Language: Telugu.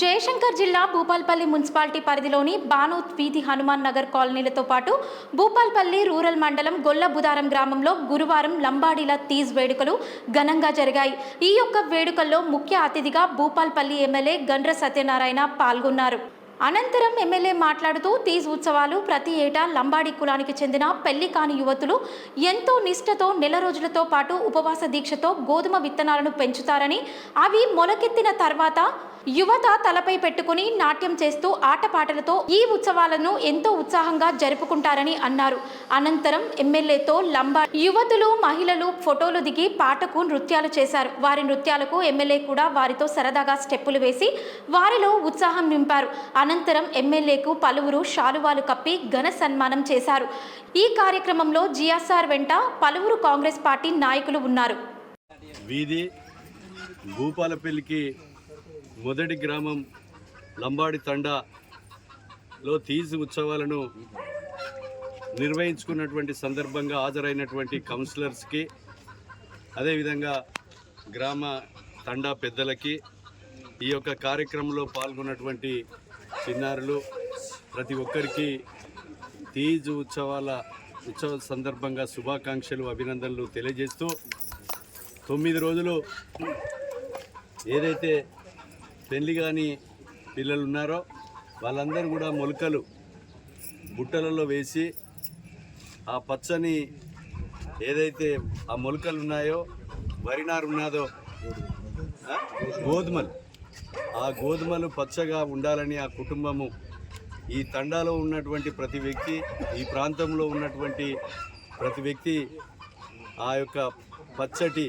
జయశంకర్ జిల్లా భూపాల్పల్లి మున్సిపాలిటీ పరిధిలోని బానోత్ వీధి హనుమాన్ నగర్ కాలనీలతో పాటు భూపాల్పల్లి రూరల్ మండలం గొల్లబుదారం గ్రామంలో గురువారం లంబాడీల తీజ్ వేడుకలు ఘనంగా జరిగాయి. ఈ యొక్క వేడుకల్లో ముఖ్య అతిథిగా భూపాల్పల్లి ఎమ్మెల్యే గండ్ర సత్యనారాయణ పాల్గొన్నారు. అనంతరం ఎమ్మెల్యే మాట్లాడుతూ తీజ్ ఉత్సవాలు ప్రతి ఏటా లంబాడి కులానికి చెందిన పెళ్ళి కాని యువతులు ఎంతో నిష్ఠతో నెల రోజులతో పాటు ఉపవాస దీక్షతో గోధుమ విత్తనాలను పెంచుతారని అవి మొలకెత్తిన తర్వాత యువత తలపై పెట్టుకుని నాట్యం చేస్తూ ఆటపాటలతో ఈ ఉత్సవాలను ఎంతో ఉత్సాహంగా జరుపుకుంటారని అన్నారు. అనంతరం ఎమ్మెల్యేతో లంబా యువతులు మహిళలు ఫోటోలు దిగి పాటకు నృత్యాలు చేశారు. వారి నృత్యాలకు ఎమ్మెల్యే కూడా వారితో సరదాగా స్టెప్పులు వేసి వారిలో ఉత్సాహం నింపారు. అనంతరం ఎమ్మెల్యేకు పలువురు శాలువాలు కప్పి ఘన సన్మానం చేశారు. ఈ కార్యక్రమంలో జిఎస్ఆర్ వెంట పలువురు కాంగ్రెస్ పార్టీ నాయకులు ఉన్నారు. వీధి భూపాలపల్లికి మొదటి గ్రామం లంబాడి తండాలో తీసి ఉత్సవాలను నిర్వహించుకున్నటువంటి సందర్భంగా హాజరైనటువంటి కౌన్సిలర్స్కి అదేవిధంగా గ్రామ తండా పెద్దలకి ఈ యొక్క కార్యక్రమంలో పాల్గొన్నటువంటి చిన్నారులు ప్రతి ఒక్కరికి తీజు ఉత్సవాల ఉత్సవ సందర్భంగా శుభాకాంక్షలు అభినందనలు తెలియజేస్తూ తొమ్మిది రోజులు ఏదైతే పెళ్ళి కాని పిల్లలు ఉన్నారో వాళ్ళందరూ కూడా మొలకలు బుట్టలలో వేసి ఆ పచ్చని ఏదైతే ఆ మొలకలు ఉన్నాయో వరినారు ఉన్నదో గోధుమలు. ఆ గోధుమలు పచ్చగా ఉండాలని ఆ కుటుంబము ఈ తండాలో ఉన్నటువంటి ప్రతి వ్యక్తి ఈ ప్రాంతంలో ఉన్నటువంటి ప్రతి వ్యక్తి ఆ యొక్క పచ్చటి